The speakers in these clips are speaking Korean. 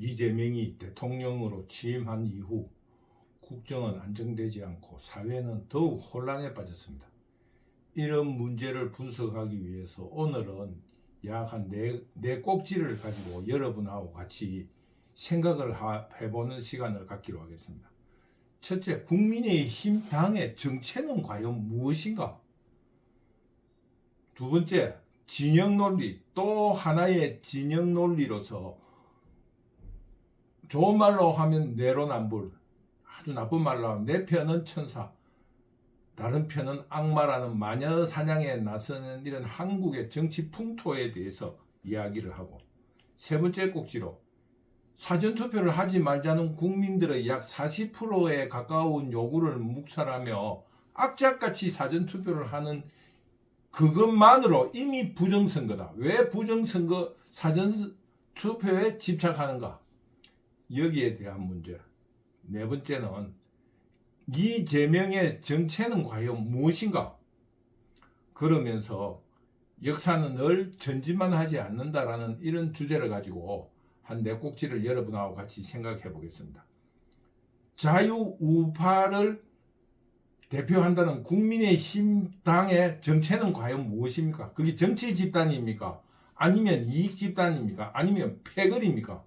이재명이 대통령으로 취임한 이후 국정은 안정되지 않고 사회는 더욱 혼란에 빠졌습니다. 이런 문제를 분석하기 위해서 오늘은 약 한 네, 네 꼭지를 가지고 여러분하고 같이 생각을 하- 해보는 시간을 갖기로 하겠습니다. 첫째, 국민의힘 당의 정체는 과연 무엇인가? 두 번째, 진영 논리, 또 하나의 진영 논리로서 좋은 말로 하면 내로남불, 아주 나쁜 말로 하면 내 편은 천사, 다른 편은 악마라는 마녀 사냥에 나서는 이런 한국의 정치 풍토에 대해서 이야기를 하고 세 번째 꼭지로 사전투표를 하지 말자는 국민들의 약 40%에 가까운 요구를 묵살하며 악착같이 사전투표를 하는 그것만으로 이미 부정선거다. 왜 부정선거 사전투표에 집착하는가? 여기에 대한 문제. 네 번째는 이재명의 정체는 과연 무엇인가? 그러면서 역사는 늘 전진만 하지 않는다라는 이런 주제를 가지고 한 네 꼭지를 여러분하고 같이 생각해 보겠습니다. 자유우파를 대표한다는 국민의힘 당의 정체는 과연 무엇입니까? 그게 정치 집단입니까? 아니면 이익 집단입니까? 아니면 패거리입니까?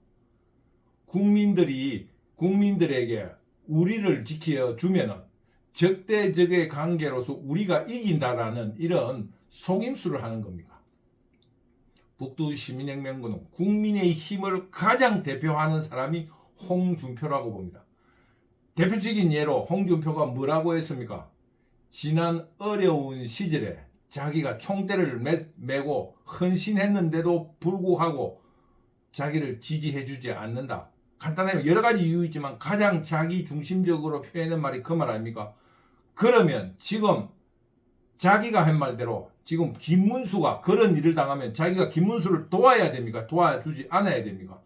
국민들이 국민들에게 우리를 지켜주면은 적대적의 관계로서 우리가 이긴다라는 이런 속임수를 하는 겁니까? 북두 시민혁명군은 국민의 힘을 가장 대표하는 사람이 홍준표라고 봅니다. 대표적인 예로 홍준표가 뭐라고 했습니까? 지난 어려운 시절에 자기가 총대를 매, 메고 헌신했는데도 불구하고 자기를 지지해주지 않는다. 간단하게 여러 가지 이유 있지만 가장 자기 중심적으로 표현한 말이 그 말 아닙니까? 그러면 지금 자기가 한 말대로 지금 김문수가 그런 일을 당하면 자기가 김문수를 도와야 됩니까? 도와주지 않아야 됩니까?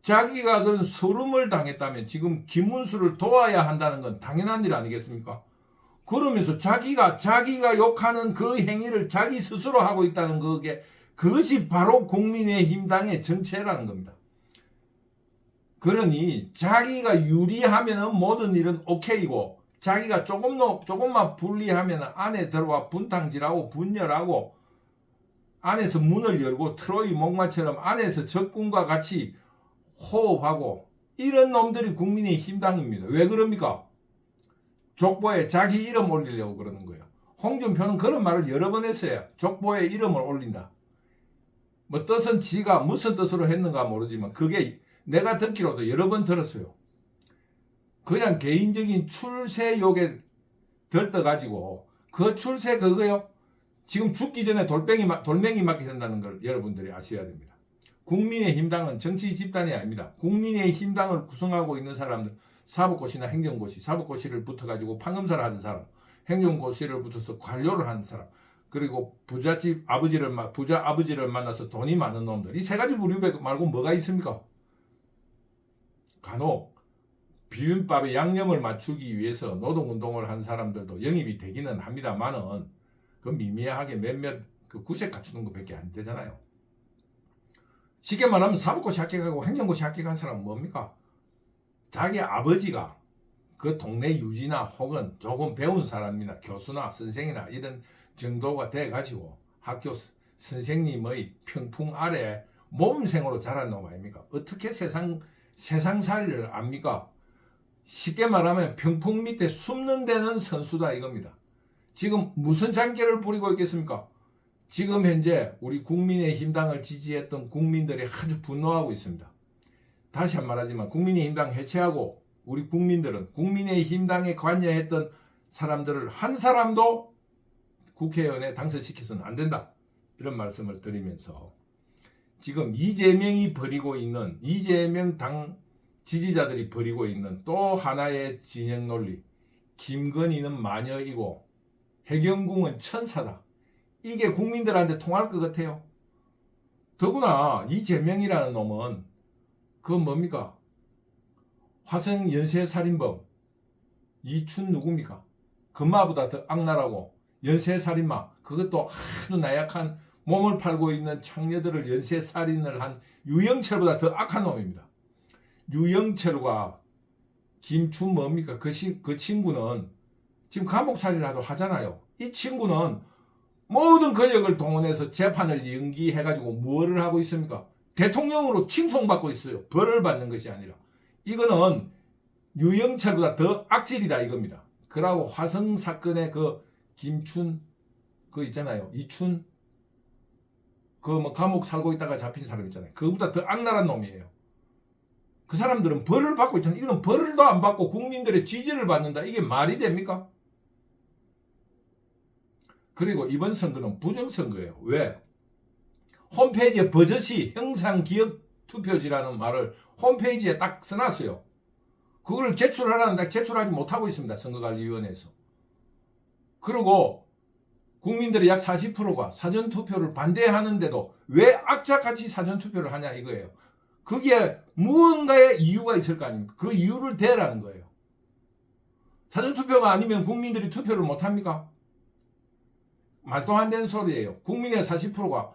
자기가 그런 소름을 당했다면 지금 김문수를 도와야 한다는 건 당연한 일 아니겠습니까? 그러면서 자기가 자기가 욕하는 그 행위를 자기 스스로 하고 있다는 그게 그것이 바로 국민의힘당의 정체라는 겁니다. 그러니 자기가 유리하면은 모든 일은 오케이고 자기가 조금 더 조금만 불리하면은 안에 들어와 분탕질하고 분열하고 안에서 문을 열고 트로이 목마처럼 안에서 적군과 같이 호흡하고 이런 놈들이 국민의 힘당입니다. 왜 그럽니까? 족보에 자기 이름 올리려고 그러는 거예요. 홍준표는 그런 말을 여러 번 했어요. 족보에 이름을 올린다. 뭐 뜻은 지가 무슨 뜻으로 했는가 모르지만 그게 내가 듣기로도 여러 번 들었어요. 그냥 개인적인 출세욕에 들떠가지고 그 출세 그거요. 지금 죽기 전에 돌멩이, 맞- 돌멩이 맞게 된다는 걸 여러분들이 아셔야 됩니다. 국민의힘당은 정치 집단이 아닙니다. 국민의힘당을 구성하고 있는 사람들 사법고시나 행정고시, 사법고시를 붙어가지고 판검사를 하는 사람, 행정고시를 붙어서 관료를 하는 사람, 그리고 부잣집 아버지를 마- 부자 아버지를 만나서 돈이 많은 놈들 이 세 가지 부류 말고 뭐가 있습니까? 간혹 비빔밥에 양념을 맞추기 위해서 노동운동을 한 사람들도 영입이 되기는 합니다만은 그 미미하게 몇몇 그 구색 갖추는 것밖에 안 되잖아요. 쉽게 말하면 사법고시 합격하고 행정고시 합격한 사람은 뭡니까? 자기 아버지가 그 동네 유지나 혹은 조금 배운 사람이나 교수나 선생이나 이런 정도가 돼가지고 학교 스- 선생님의 평풍 아래 몸생으로 자란 놈 아닙니까? 어떻게 세상 세상살이를 압니까? 쉽게 말하면 평풍 밑에 숨는 데는 선수다 이겁니다. 지금 무슨 장기를 부리고 있겠습니까? 지금 현재 우리 국민의힘당을 지지했던 국민들이 아주 분노하고 있습니다. 다시 한 말하지만 국민의힘당 해체하고 우리 국민들은 국민의힘당에 관여했던 사람들을 한 사람도 국회의원에 당선시켜서는 안 된다. 이런 말씀을 드리면서 지금 이재명이 벌이고 있는 이재명 당 지지자들이 벌이고 있는 또 하나의 진영 논리. 김건희는 마녀이고 해경궁은 천사다. 이게 국민들한테 통할 것 같아요. 더구나 이재명이라는 놈은 그 뭡니까? 화성 연쇄살인범 이춘 누굽니까? 금마보다 더 악랄하고 연쇄살인마 그것도 아주 나약한 몸을 팔고 있는 창녀들을 연쇄 살인을 한 유영철보다 더 악한 놈입니다. 유영철과 김춘 뭡니까? 그, 시, 그 친구는 지금 감옥살이라도 하잖아요. 이 친구는 모든 권력을 동원해서 재판을 연기해가지고 뭐를 하고 있습니까? 대통령으로 칭송받고 있어요. 벌을 받는 것이 아니라. 이거는 유영철보다 더 악질이다 이겁니다. 그러고 화성 사건의 그 김춘 그 있잖아요. 이춘 그 뭐 감옥 살고 있다가 잡힌 사람 있잖아요. 그보다 더 악랄한 놈이에요. 그 사람들은 벌을 받고 있잖아요. 이거는 벌도 안 받고 국민들의 지지를 받는다. 이게 말이 됩니까? 그리고 이번 선거는 부정선거예요. 왜? 홈페이지에 버젓이 형상기억 투표지라는 말을 홈페이지에 딱 써놨어요. 그걸 제출하라는데 제출하지 못하고 있습니다. 선거관리위원회에서. 그리고 국민들의 약 40%가 사전투표를 반대하는데도 왜 악착같이 사전투표를 하냐 이거예요. 그게 무언가의 이유가 있을 거 아닙니까? 그 이유를 대라는 거예요. 사전투표가 아니면 국민들이 투표를 못합니까? 말도 안 되는 소리예요. 국민의 40%가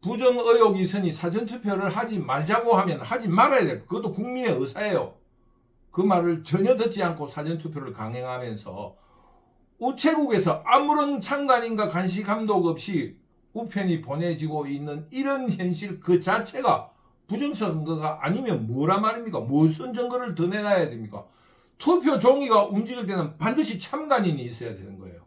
부정 의혹이 있으니 사전투표를 하지 말자고 하면 하지 말아야 돼요. 그것도 국민의 의사예요. 그 말을 전혀 듣지 않고 사전투표를 강행하면서 우체국에서 아무런 창간인가 간시 감독 없이 우편이 보내지고 있는 이런 현실 그 자체가 부정선거가 아니면 뭐란 말입니까? 무슨 증거를 더 내놔야 됩니까? 투표 종이가 움직일 때는 반드시 참관인이 있어야 되는 거예요.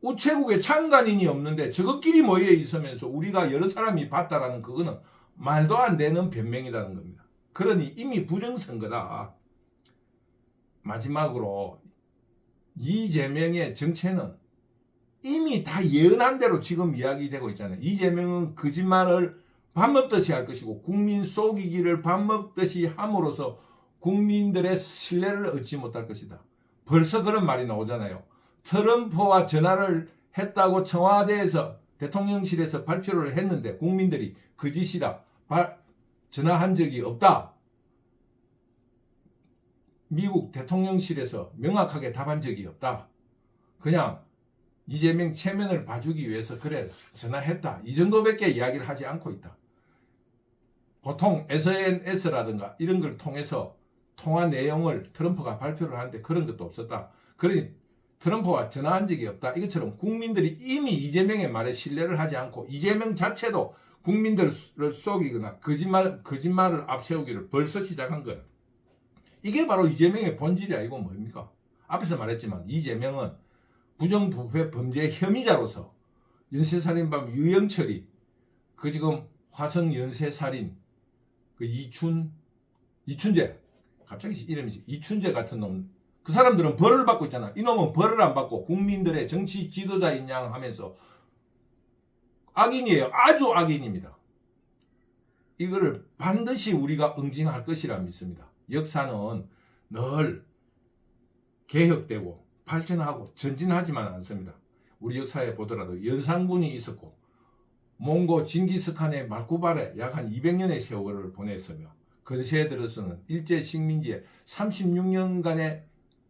우체국에 참관인이 없는데 저것끼리 모여 있으면서 우리가 여러 사람이 봤다라는 그거는 말도 안 되는 변명이라는 겁니다. 그러니 이미 부정선거다. 마지막으로 이재명의 정체는 이미 다 예언한 대로 지금 이야기되고 있잖아요. 이재명은 거짓말을 밥 먹듯이 할 것이고 국민 속이기를 밥 먹듯이 함으로써 국민들의 신뢰를 얻지 못할 것이다. 벌써 그런 말이 나오잖아요. 트럼프와 전화를 했다고 청와대에서 대통령실에서 발표를 했는데 국민들이 거짓이다. 전화한 적이 없다. 미국 대통령실에서 명확하게 답한 적이 없다. 그냥 이재명 체면을 봐주기 위해서 그래 전화했다. 이 정도밖에 이야기를 하지 않고 있다. 보통 SNS라든가 이런 걸 통해서 통화 내용을 트럼프가 발표를 하는데 그런 것도 없었다. 그러니 트럼프와 전화한 적이 없다. 이것처럼 국민들이 이미 이재명의 말에 신뢰를 하지 않고 이재명 자체도 국민들을 속이거나 거짓말, 거짓말을 앞세우기를 벌써 시작한 거예요. 이게 바로 이재명의 본질이 아니고 뭡니까? 앞에서 말했지만 이재명은 부정부패 범죄 혐의자로서 연쇄살인범 유영철이 그 지금 화성 연쇄살인 그 이춘 이춘재 갑자기 이름이 이춘재 같은 놈 그 사람들은 벌을 받고 있잖아. 이놈은 벌을 안 받고 국민들의 정치 지도자인 양 하면서 악인이에요. 아주 악인입니다. 이거를 반드시 우리가 응징할 것이라 믿습니다. 역사는 늘 개혁되고 발전하고 전진하지만 않습니다. 우리 역사에 보더라도 연산군이 있었고 몽고 징기스칸의 말구발에 약 한 200년의 세월을 보냈으며 근세에 들어서는 일제 식민지에 36년간의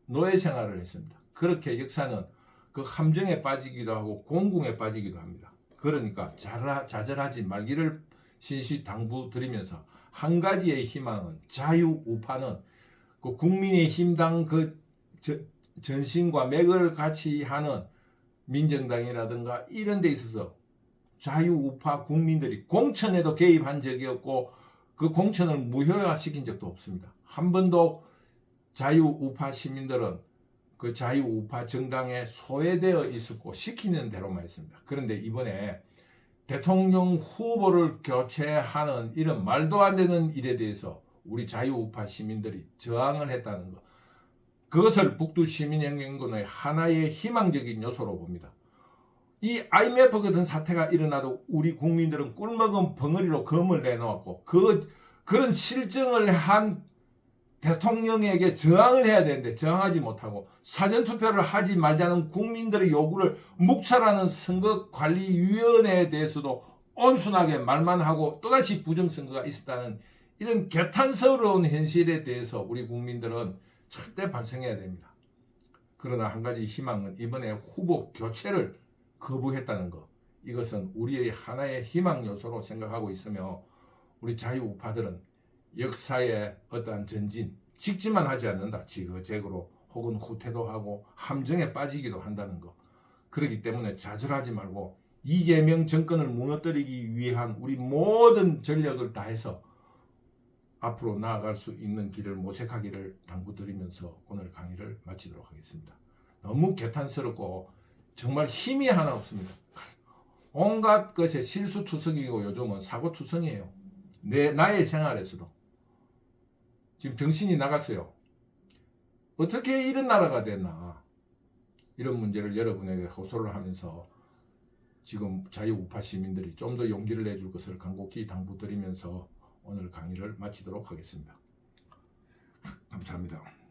노예 생활을 했습니다. 그렇게 역사는 그 함정에 빠지기도 하고 공궁에 빠지기도 합니다. 그러니까 자절하지 말기를 신시 당부드리면서 한 가지의 희망은 자유 우파는 그 국민의 힘당 그 전신과 맥을 같이 하는 민정당이라든가 이런 데 있어서 자유 우파 국민들이 공천에도 개입한 적이 없고 그 공천을 무효화시킨 적도 없습니다. 한 번도 자유 우파 시민들은 그 자유 우파 정당에 소외되어 있었고 시키는 대로만 했습니다. 그런데 이번에 대통령 후보를 교체하는 이런 말도 안 되는 일에 대해서 우리 자유우파 시민들이 저항을 했다는 것. 그것을 북두 시민행동의 하나의 희망적인 요소로 봅니다. 이 IMF 같은 사태가 일어나도 우리 국민들은 꿀먹은 벙어리로 검을 내놓았고 그 그런 실정을 한 대통령에게 저항을 해야 되는데 저항하지 못하고 사전투표를 하지 말자는 국민들의 요구를 묵찰하는 선거관리위원회에 대해서도 온순하게 말만 하고 또다시 부정선거가 있었다는 이런 개탄스러운 현실에 대해서 우리 국민들은 절대 반성해야 됩니다. 그러나 한 가지 희망은 이번에 후보 교체를 거부했다는 것. 이것은 우리의 하나의 희망 요소로 생각하고 있으며 우리 자유우파들은 역사의 어떠한 전진, 직지만 하지 않는다. 지그재그로 혹은 후퇴도 하고 함정에 빠지기도 한다는 거. 그렇기 때문에 좌절하지 말고 이재명 정권을 무너뜨리기 위한 우리 모든 전력을 다해서 앞으로 나아갈 수 있는 길을 모색하기를 당부드리면서 오늘 강의를 마치도록 하겠습니다. 너무 개탄스럽고 정말 힘이 하나 없습니다. 온갖 것에 실수투성이고 요즘은 사고투성이에요. 내 나의 생활에서도 지금 정신이 나갔어요. 어떻게 이런 나라가 됐나 이런 문제를 여러분에게 호소를 하면서 지금 자유우파 시민들이 좀 더 용기를 내줄 것을 간곡히 당부드리면서 오늘 강의를 마치도록 하겠습니다. 감사합니다.